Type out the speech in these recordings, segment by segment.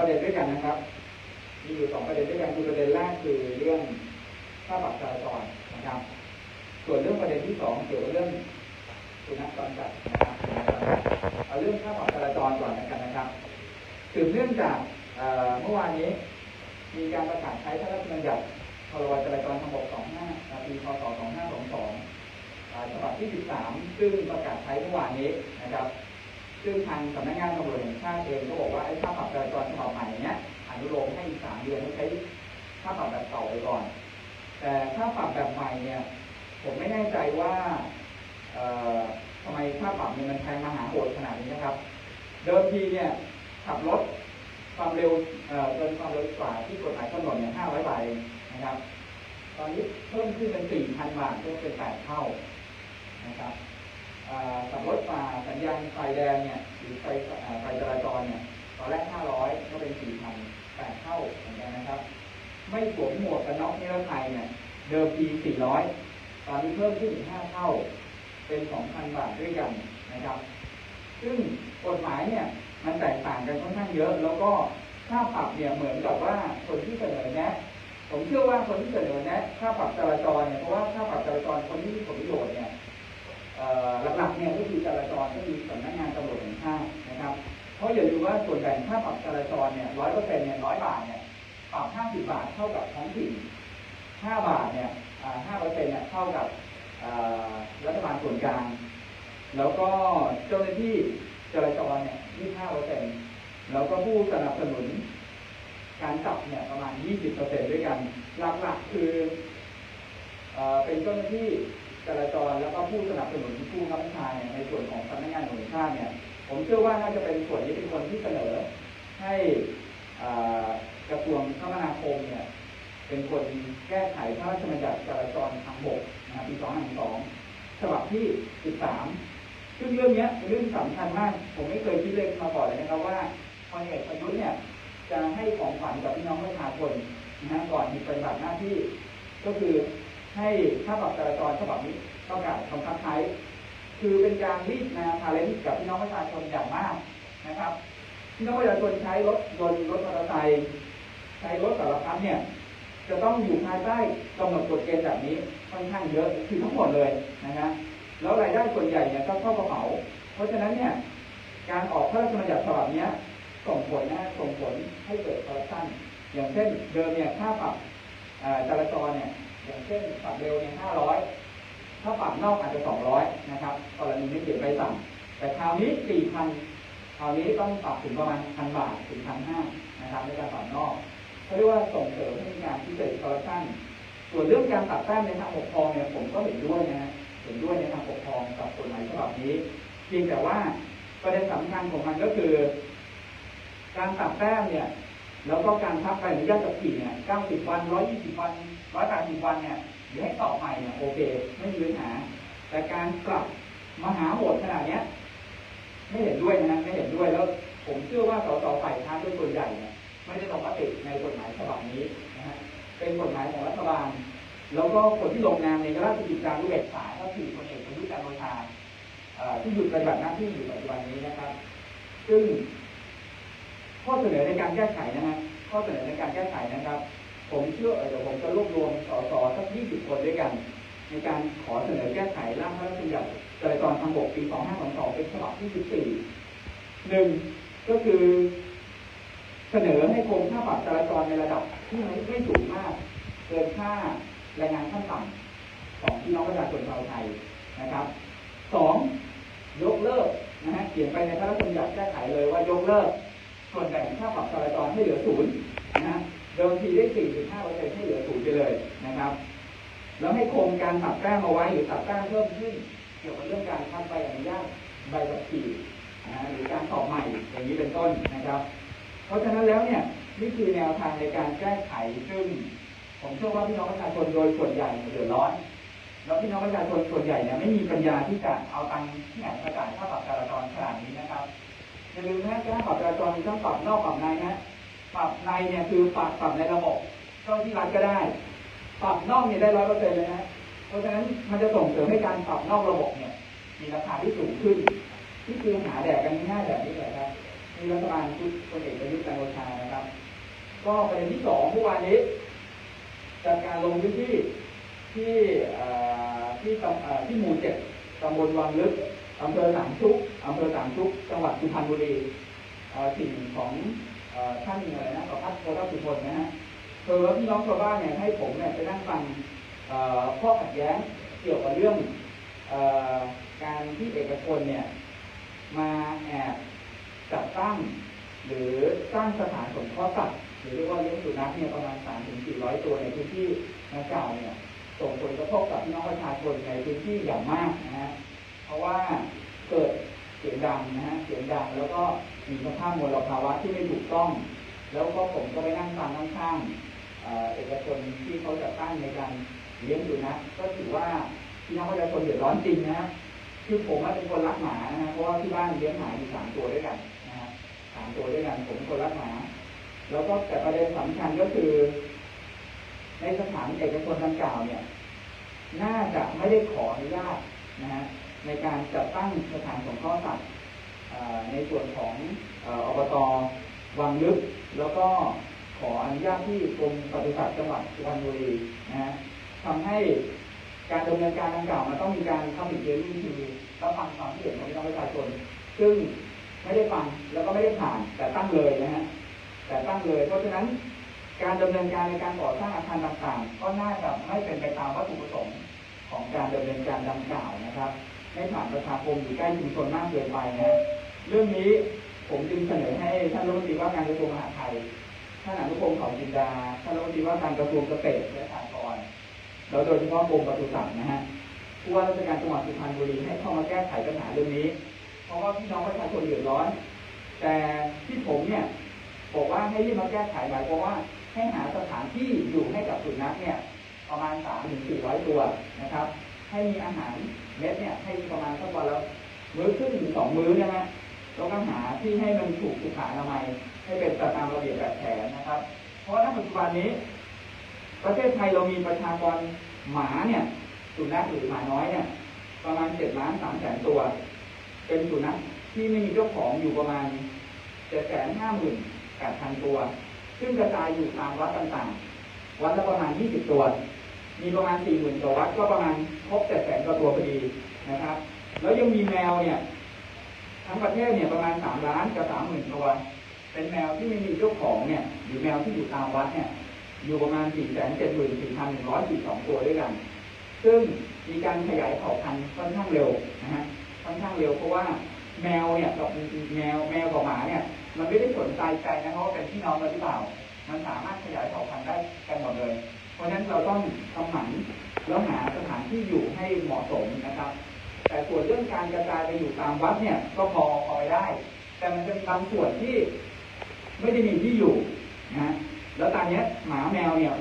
ประเด็นด้วยกันนะครับ มีอยู่สองประเด็นด้วยกันคือประเด็นแรกคือเรื่องค่าปรับจราจรนะครับ ส่วนเรื่องประเด็นที่สองเกี่ยวกับเรื่องสุนัขจรจัดนะครับเอาเรื่องค่าปรับจราจรก่อนนะครับนะครับสืบเนื่องจากเมื่อวานนี้ มีการประกาศใช้พระราชบัญญัติพรบจราจรทางบก 25 ปีพศ 2522อ่าฉบับที่ 13 ซึ่งประกาศใช้เมื่อวานนี้นะครับ ซึ่งทางสำนักงานตำรวจแห่งชาติเองก็บอกว่าไอ้ค่าปรับจราจรฉบับใหม่เนี้ยอนุโลมให้อีก3เดือนให้ใช้ค่าปรับแบบเก่าไปก่อน แต่ค่าปรับแบบใหม่เนี่ยผมไม่แน่ใจว่าเอ่อทำไมค่าปรับเนี่ยมันแพงมหาโหดขนาดนี้นะครับ เดิมทีเนี่ยขับรถความเร็วเอ่อเกินความเร็วกว่าที่กฎหมายกำหนดเนี่ย500บาทนะครับ ตอนนี้เพิ่มขึ้นเป็น4,000บาทก็เป็น8เท่านะครับ ขับรถฝ่าสัญญาณไฟแดงเนี่ยหรือไฟไฟจราจรเนี่ยตอนแรก 500 ก็เป็น 4,000 8เท่าเหมือนกันนะครับ ไม่สวมหมวกกันน็อกนิรภัยเนี่ยเดิมที400 ตอนนี้เพิ่มขึ้นอีก5เท่า เป็น 2,000 บาทด้วยกันนะครับ ซึ่งกฎหมายเนี่ยมันแตกต่างกันค่อนข้างเยอะ แล้วก็ค่าปรับเนี่ยเหมือนกับว่าคนที่เสนอแนะผมเชื่อว่าคนที่เสนอแนะค่าปรับจราจรเนี่ยเพราะว่าค่าปรับจราจรคนที่มีผลประโยชน์เนี่ย หลักๆเนี่ยก็คือจราจรก็คือสำนักงานตำรวจแห่งชาตินะครับ เพราะอย่าลืมว่าส่วนแบ่งค่าปรับจราจรเนี่ยร้อยเปอร์เซ็นต์เนี่ยร้อยบาทเนี่ยปรับห้าสิบบาทเท่ากับท้องถิ่นห้าบาทเนี่ยห้าเปอร์เซ็นต์เนี่ยเท่ากับรัฐบาลส่วนกลาง แล้วก็เจ้าหน้าที่จราจรเนี่ย25เปอร์เซ็นต์แล้วก็ผู้สนับสนุนการจับเนี่ยประมาณ 20เปอร์เซ็นต์ด้วยกัน หลักๆ คืออเป็นเจ้าหน้าที่ จราจรแล้วก็ผู้สนับสนุนผู้ค้ำชาเนี่ยในส่วนของสำนักงานตำรวจแห่งชาติเนี่ย ผมเชื่อว่าน่าจะเป็นส่วนนี้เป็นคนที่เสนอ ให้กระทรวงคมนาคมเนี่ยเป็นคนแก้ไขพระราชบัญญัติจราจรทางบกนะครับปี2512ฉบับที่ 13 ซึ่งเรื่องนี้เป็นเรื่องสำคัญมาก ผมไม่เคยคิดเลยมาก่อนเลยนะครับว่าพลเอกประยุทธ์เนี่ยจะให้ของขวัญกับพี่น้องประชาชนนะก่อนที่ปฏิบัติหน้าที่ก็คือ ให้ค่าปรับจราจรฉบับนี้ต้องการบังคับใช้ คือเป็นการรีดนาพาเลนกับพี่น้องประชาชนอย่างมากนะครับพี่น้องประชาชนใช้รถยนต์รถมอเตอร์ไซค์ใช้รถสารพัดเนี่ย จะต้องอยู่ภายใต้กำหนดกฎเกณฑ์แบบนี้ค่อนข้างเยอะคือทั้งหมดเลยนะฮะแล้วรายได้ส่วนใหญ่เนี่ยก็เข้ากระเป๋า เพราะฉะนั้นเนี่ยการออกพระราชบัญญัติฉบับนี้ส่งผลนะส่งผลให้เกิดคอร์รัปชันอย่างเช่นเดิมเนี่ยค่าปรับจราจรเนี่ย อย่างเช่นปรับเร็วเนี่ยห้าร้อยถ้าปรับนอกอาจจะสองร้อยนะครับกรณีไม่เขียนใบสั่งแต่คราวนี้สี่พันคราวนี้ต้องปรับถึงประมาณพันบาทถึงพันห้านะครับในการปรับนอกเขาเรียกว่าส่งเสริมให้มีงานที่เกิดคอร์รัปชันส่วนเรื่องการตัดแต้มในทางปกครองเนี่ยผมก็เห็นด้วยนะฮะเห็นด้วยในทางปกครองกับกฎหมายฉบับนี้เพียงแต่ว่าประเด็นสำคัญของมันก็คือ การตัดแต้มเนี่ย แล้วก็การพักใบอนุญาตขับขี่เนี่ย90 วัน 120 วัน 180 วันเนี่ยหรือให้ต่อใหม่เนี่ยโอเค ไม่มีปัญหา แต่การปรับมหาโหดขนาดเนี้ย ไม่เห็นด้วยนะฮะไม่เห็นด้วยแล้ว ผมเชื่อว่าสสฝ่ายค้านโดยส่วนใหญ่เนี่ยไม่ได้ลงมติในกฎหมายฉบับนี้นะฮะเป็นกฎหมายของรัฐบาล แล้วก็คนที่ลงนามในราชกิจจานุเบกษาก็คือพลเอกประยุทธ์จันทร์โอชาที่หยุดปฏิบัติหน้าที่อยู่ปัจจุบันนี้นะครับ ซึ่ง ข้อเสนอในการแก้ไขนะฮะข้อเสนอในการแก้ไขนะครับ ผมเชื่อเดี๋ยวผมจะรวบรวมสสสัก 20 คนด้วยกัน ในการขอเสนอแก้ไขร่างพระราชบัญญัติจราจรทางบกปี 2522 เป็นฉบับที่ 14หนึ่งก็คือเสนอให้คงค่าปรับจราจรในระดับที่ไม่ไม่สูงมาก เกินค่าแรงงานขั้นต่ำของพี่น้องประชาชนชาวไทยนะครับสองยกเลิกนะฮะเขียนไปในพระราชบัญญัติแก้ไขเลยว่ายกเลิก ส่วนแบ่งค่าปรับจราจรให้เหลือศูนย์นะเดิมทีได้4.5เปอร์เซ็นต์ให้เหลือศูนย์ไปเลยนะครับ แล้วให้โครงการตัดแต้มเอาไว้หรือตัดแต้มเพิ่มขึ้น เกี่ยวกับเรื่องการคัดใบอนุญาตใบขับขี่นะหรือการสอบใหม่อย่างนี้เป็นต้นนะครับ เพราะฉะนั้นแล้วเนี่ยนี่คือแนวทางในการแก้ไขซึ่งผมเชื่อว่าพี่น้องประชาชนโดยส่วนใหญ่เนี่ยเดือดร้อนแล้วพี่น้องประชาชนส่วนใหญ่เนี่ยไม่มีปัญญาที่จะเอาตังค์ที่ไหนมาจ่ายค่าปรับจราจรขนาดนี้นะครับ อย่าลืมนะค่าปรับจราจรมีทั้งปรับนอกปรับในนะปรับในเนี่ยคือปรับปรับในระบบเจ้าที่รัฐก็ได้ ปรับนอกเนี่ยได้ร้อยเปอร์เซ็นต์เลยนะเพราะฉะนั้นมันจะส่งเสริมให้การปรับนอกระบบเนี่ย มีราคาที่สูงขึ้น ที่คือหาแดกกันง่ายแบบนี้แหละครับในนี่รัฐบาลชุดพลเอกประยุทธ์จันทร์โอชานะครับ ก็ประเด็นที่สองเมื่อวานนี้จากการลงพื้นที่ที่ที่ที่หมู่เจ็ดตำบลวังลึก อำเภอสามชุกอำเภอสามชุก จังหวัดสุพรรณบุรีเอ่อถิ่นของท่านอะไรนะประพัฒน์โพธิสุพลนะฮะคือว่าพี่น้องชาวบ้านเนี่ยให้ผมเนี่ยไปนั่งฟังข้อขัดแย้งเกี่ยวกับเรื่องอการที่เอกชนเนี่ยมาแอบจัดตั้ง หรือสร้างสถานสงเคราะห์สัตว์หรือเรียกว่าเลี้ยงสุนัขเนี่ยประมาณ3ถึง400 ตัวในพื้นที่ดังกล่าวเนี่ยส่งผลกระทบกับพี่น้องประชาชนในพื้นที่อย่างมากนะฮะ ราะว่าเกิดเสียงดังนะฮะเสียงดังแล้วก็มีสภาพมลภาวะที่ไม่ถูกต้อง แล้วก็ผมก็ไปนั่งฟังข้างๆเอกชนที่เขาจะตั้งในการเลี้ยงสุนัขก็ถือว่าพี่น้องประชาชนเดือดร้อนจริงนะฮะคือผมเป็นคนรักหมานะฮะเพราะว่าที่บ้านเลี้ยงหมาอยู่สามตัวด้วยกันนะฮะสามตัวด้วยกันผมคนรักหมา แล้วก็แต่ประเด็นสำคัญก็คือ ในสถานเอกชนดังกล่าวเนี่ย น่าจะไม่ได้ขออนุญาตนะฮะ ในการจัดตั้งสถานสงเคราะห์สัตว์ในส่วนของเอ่ออบตวังลึก แล้วก็ขออนุญาตที่กรมปศุสัตว์จังหวัดสุพรรณบุรีนะฮะทำให้การดำเนินการดังกล่าวมันต้องมีการเข้าไปเรียนรู้ทีรับฟังความเห็นของพี่น้องประชาชน ซึ่งไม่ได้ฟังแล้วก็ไม่ได้ผ่านแต่ตั้งเลยนะฮะแต่ตั้งเลย เพราะฉะนั้นการดำเนินการในการก่อสร้างอาคารต่างๆ ก็น่าจะไม่เป็นไปตามวัตถุประสงค์ของการดำเนินการดังกล่าวนะครับ ไม่ผ่านประชาคมอยู่ใกล้ชุมชนมากเกินไปนะฮะเรื่องนี้ผมจึงเสนอให้ท่านรัฐมนตรีว่าการกระทรวงมหาดไทย ท่านอนุพงศ์เผ่าจินดา ท่านรัฐมนตรีว่าการกระทรวงเกษตรและสหกรณ์แล้วโดยเฉพาะกรมปศุสัตว์นะฮะ ผู้ว่าราชการจังหวัดสุพรรณบุรีให้เข้ามาแก้ไขปัญหาเรื่องนี้ เพราะว่าพี่น้องประชาชนเดือดร้อน แต่ที่ผมเนี่ยบอกว่าให้รีบมาแก้ไขหมายความว่าให้หาสถานที่อยู่ให้กับสุนัขเนี่ยประมาณสามถึงสี่ร้อยตัวนะครับ ให้มีอาหารเม็ดเนี่ยให้มีประมาณสักวันและมื้อครึ่งถึงสองมื้อนะฮะแล้วก็หาที่ให้มันถูกสุขอนามัยให้เป็นตามระเบียบแบบแผนนะครับ เพราะณปัจจุบันนี้ ประเทศไทยเรามีประชากรหมาเนี่ยสุนัขหรือหมาน้อยเนี่ยประมาณเจ็ดล้านสามแสนตัว เป็นสุนัขที่ไม่มีเจ้าของอยู่ประมาณเจ็ดแสนห้าหมื่นแปดพันตัว ซึ่งกระจายอยู่ตามวัดต่างๆ วัดละประมาณยี่สิบตัว มีประมาณสี่หมื่นตัววัดก็ประมาณครบเจ็ดแสนกว่าตัวพอดีนะครับ แล้วยังมีแมวเนี่ย ทั้งประเทศเนี่ยประมาณสามล้านกับสามหมื่นตัวเป็นแมวที่ไม่มีเจ้าของเนี่ย หรือแมวที่อยู่ตามวัดเนี่ย อยู่ประมาณสี่แสนเจ็ดหมื่นสี่พันหนึ่งร้อยสี่สองตัวด้วยกัน ซึ่งมีการขยายเผ่าพันธุ์ค่อนข้างเร็วนะฮะค่อนข้างเร็วเพราะว่าแมวเนี่ยกับแมวแมวกับหมาเนี่ย มันไม่ได้สนใจใจนะครับว่าเป็นพี่น้องกันหรือเปล่า มันสามารถขยายเผ่าพันธุ์ได้กันหมดเลย ราะฉะนั้นเราต้องทำหมันแล้วหาสถานที่อยู่ให้เหมาะสมนะครับ แต่ส่วนเรื่องการกระจายไปอยู่ตามวัดเนี่ย ก็พอพอไปได้ แต่มันจะมีบางส่วนที่ไม่ได้มีที่อยู่นะแล้วตอนนี้หมาแมวเนี่ย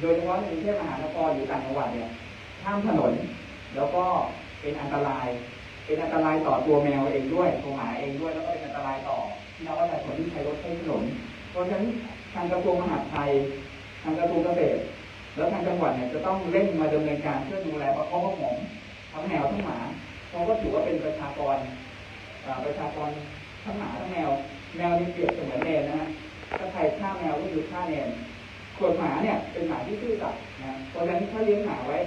โดยเฉพาะในกรุงเทพมหานครหรือต่างจังหวัดเนี่ยข้ามถนน แล้วก็เป็นอันตราย เป็นอันตรายต่อตัวแมวเองด้วยตัวหมาเองด้วยแล้วก็เป็นอันตรายต่อพี่น้องประชาชนที่ใช้รถใช้ถนนเพราะฉะนั้นทางกระทรวงมหาดไทยทางกระทรวงเกษตร แล้วทางจังหวัดเนี่ยจะต้องเร่งมาดำเนินการเพื่อดูแลประคบประหงมทั้งแมวทั้งหมาเพราะก็ถือว่าเป็นประชากรประชากรทั้งหมาทั้งแมวแมวนี่เปรียบเสมือนเนรนะฮะถ้าใครฆ่าแมวก็คือฆ่าเนรส่วนหมาเนี่ยเป็นหมาที่ซื่อสัตย์นะเพราะฉะนั้นถ้าเลี้ยงหมาไว้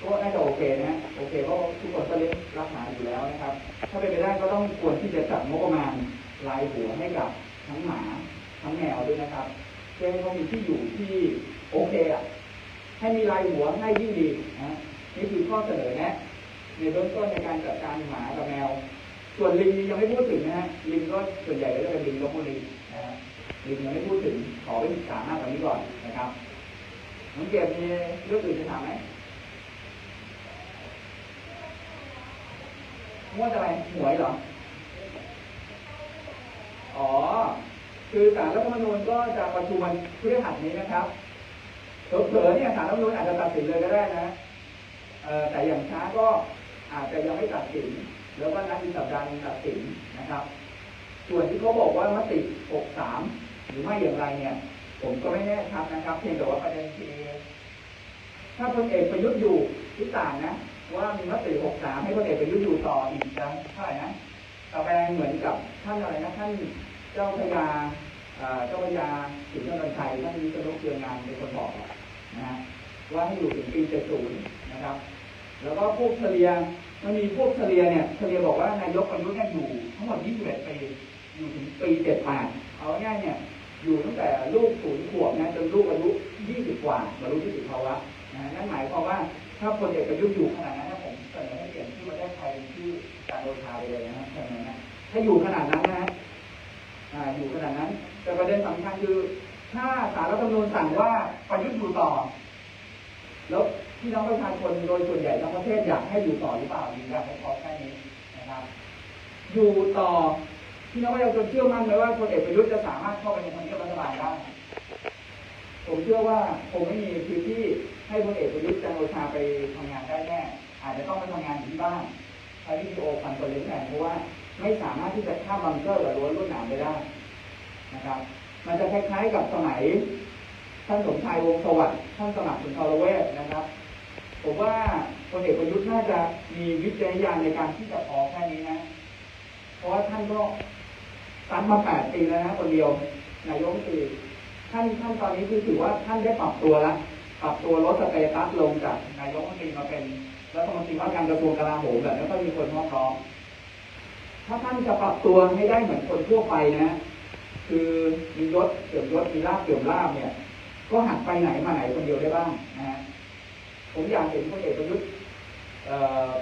ก็น่าจะโอเคนะโอเคเพราะทุกคนก็เลี้ยงรักหมาอยู่แล้วนะครับ ถ้าเป็นไปได้ก็ต้องควรที่จะจัดงบประมาณรายหัวให้กับทั้งหมาทั้งแมวด้วยนะครับเพื่อให้เขามีที่อยู่ที่โอเคอะ ให้มีรายหัวให้ยิ่งดีนะนี่คือข้อเสนอแนะในเบื้องต้นในการจัดการหมากับแมว ส่วนลิงยังไม่พูดถึงนะฮะลิงก็ส่วนใหญ่ก็จะเป็นลิงลบบุรีนะฮะลิงยังไม่พูดถึงขอไปศึกษามากกว่านี้ก่อนนะครับน้องเกียรมีเรื่องอื่นจะถามไหมงวดอะไรหวยเหรอ อ๋อ คือสารรัฐธรรมนูญก็จะประชุมวันพฤหัสนี้นะครับ เผลอเนี่ยสารรัฐธรรมนูญอาจจะตัดสินเลยก็ได้นะแต่อย่างช้าก็อาจจะยังไม่ตัดสิน แล้วก็นัดอีกสัปดาห์นึงตัดสินนะครับ ส่วนที่เขาบอกว่ามติ 63 หรือไม่อย่างไรเนี่ย ผมก็ไม่แน่ชัดนะครับ เพียงแต่ว่าประเด็นคือถ้าพลเอกประยุทธ์อยู่ที่ต่างนะ ว่ามีมติ 63 ให้พลเอกประยุทธ์อยู่ต่ออีกจะเท่าไหร่นะตะแบงเหมือนกับท่านอะไรนะท่านเจ้าพระยาเจ้าพระยาสิงห์นนชัยท่านวิศนุเครืองานเป็นคนบอก นะว่าให้อยู่ถึงปี70นะครับ แล้วก็พวกเฉลียมันมีพวกเฉลียเนี่ยเฉลียบอกว่านายกประยุทธ์เนี่ยอยู่ทั้งหมด21ปีอยู่ถึงปี78เอาง่ายเนี่ยอยู่ตั้งแต่ลูกศูนย์ขวบนะจนลูกอายุ20กว่าบรรลุนิติภาวะนะนั่นหมายความว่าถ้าพลเอกประยุทธ์อยู่ขนาดนั้นนะผมเสนอให้เปลี่ยนชื่อประเทศไทยเป็นชื่อการโดชาไปเลยนะครับเสนอนะถ้าอยู่ขนาดนั้นนะฮะอ่าอยู่ขนาดนั้น แต่ประเด็นสำคัญคือ ถ้าสารรัฐธรรมนูญสั่งว่าประยุทธ์อยู่ต่อ แล้วพี่น้องประชาชนโดยส่วนใหญ่ทั้งประเทศอยากให้อยู่ต่อหรือเปล่าหรืออยากให้พอแค่นี้นะครับ อยู่ต่อพี่น้องประชาชนเชื่อมั่นไหมว่าพลเอกประยุทธ์จะสามารถเข้าไปในทำเนียบรัฐบาลได้ผมเชื่อว่าคงไม่มีพื้นที่ให้พลเอกประยุทธ์จันทร์โอชาไปทำงานได้แน่อาจจะต้องไปทำงานอยู่ที่บ้านใช้วิดีโอคอนเฟอเรนซ์แทนเพราะว่าไม่สามารถที่จะข้ามบังเกอร์กับรั้วลวดหนามไปได้นะครับ มันจะคล้ายๆกับสมัย ท่านสมชายวงศสวัสดิ์ท่านสมัครสุนทรเวชนะครับ ผมว่าพลเอกประยุทธ์น่าจะมีวิจารณญาณในการที่จะพอแค่นี้นะ เพราะว่าท่านก็ซัดมาแปดปีแล้วนะคนเดียวนายกรัฐมนตรีท่านท่านตอนนี้คือถือว่าท่านได้ปรับตัวแล้วปรับตัวลดสเตตัสลงจากนายกรัฐมนตรีมาเป็นรัฐมนตรีว่าการกระทรวงกลาโหมแบบไม่ค่อยมีคนมอบร้องถ้าท่านจะปรับตัวให้ได้เหมือนคนทั่วไปนะ คือมียศเสื่อมยศมีลาบเสื่อมลาบเนี่ย ก็หัดไปไหนมาไหนคนเดียวได้บ้างนะฮะผมอยากเห็นพลเอกประยุทธ์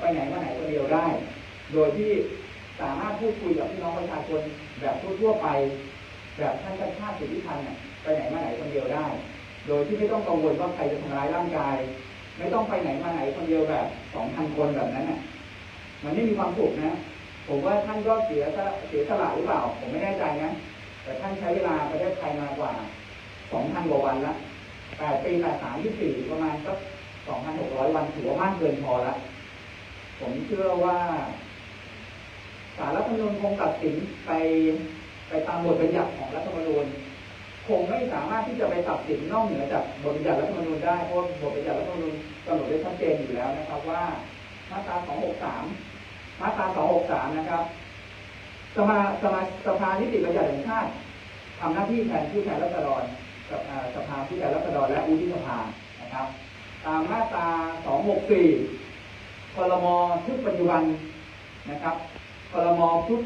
ไปไหนมาไหนคนเดียวได้ โดยที่สามารถพูดคุยกับพี่น้องประชาชนแบบทั่วไป แบบท่านชาติชาติสิทธิพันธ์เนี่ยไปไหนมาไหนคนเดียวได้ โดยที่ไม่ต้องกังวลว่าใครจะทำร้ายร่างกาย ไม่ต้องไปไหนมาไหนคนเดียวแบบสองพันคนแบบนั้นน่ะมันไม่มีความสุขนะ ผมว่าท่านก็เสียเสียสละหรือเปล่า ผมไม่แน่ใจนะ แต่ท่านใช้เวลาประเทศไทยมากว่าสองพันกว่าวันละแปดปีแปดสามยี่สี่ประมาณสักสองพันหกร้อยวันถือว่ามากเกินพอละ ผมเชื่อว่าสารรัฐธรรมนูญคงตัดสินไปไปตามบทบัญญัติของรัฐธรรมนูญคงไม่สามารถที่จะไปตัดสินนอกเหนือจากบทบัญญัติรัฐธรรมนูญได้เพราะบทบัญญัติรัฐธรรมนูญกำหนดไว้ชัดเจนอยู่แล้วนะครับว่ามาตรา 263 มาตรา 263 นะครับ สมาสมาสภานิติบัญญัติแห่งชาติทำหน้าที่แทนผู้แทนราษฎรกับสภาผู้แทนราษฎรและอุทิสภานะครับ ตามมาตรา 264พรมชุดปัจจุบันนะครับพรมชุด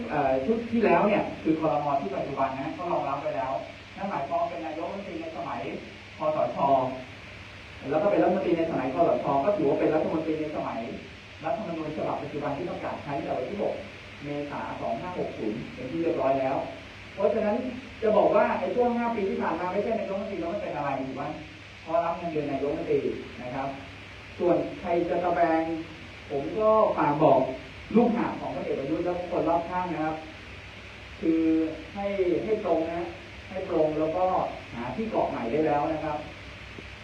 ชุดที่แล้วเนี่ยคือพรมชุดปัจจุบันนะก็รองรับไปแล้วนั่นหมายความเป็นนายกรัฐมนตรีในสมัยคอสชแล้วก็เป็นรัฐมนตรีในสมัยคอสชก็ถือว่าเป็นรัฐมนตรีในสมัยรัฐธรรมนูญฉบับปัจจุบันที่ประกาศใช้ตั้งแต่วันที่6 เมษา 2560 เป็นที่เรียบร้อยแล้ว เพราะฉะนั้นจะบอกว่าไอ้ช่วง 5 ปีที่ผ่านมาไม่ใช่นายกรัฐมนตรีแล้วมันเป็นอะไรถูกไหมพราะรับเงินเดือนนายกรัฐมนตรีนะครับ ส่วนใครจะตะแบง ผมก็ฝากบอกลูกหาของพลเอกประยุทธ์และคนรอบข้างนะครับ คือให้ให้ตรงนะ ให้ตรงแล้วก็หาที่เกาะใหม่ได้แล้วนะครับ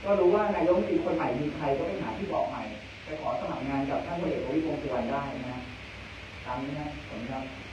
ก็รู้ว่านายกรัฐมนตรีคนใหม่มีใครก็ไปหาที่เกาะใหม่ไปขอสมัครงานกับท่านพลเอกประวิตรวงสุวรรณได้ นะฮะตา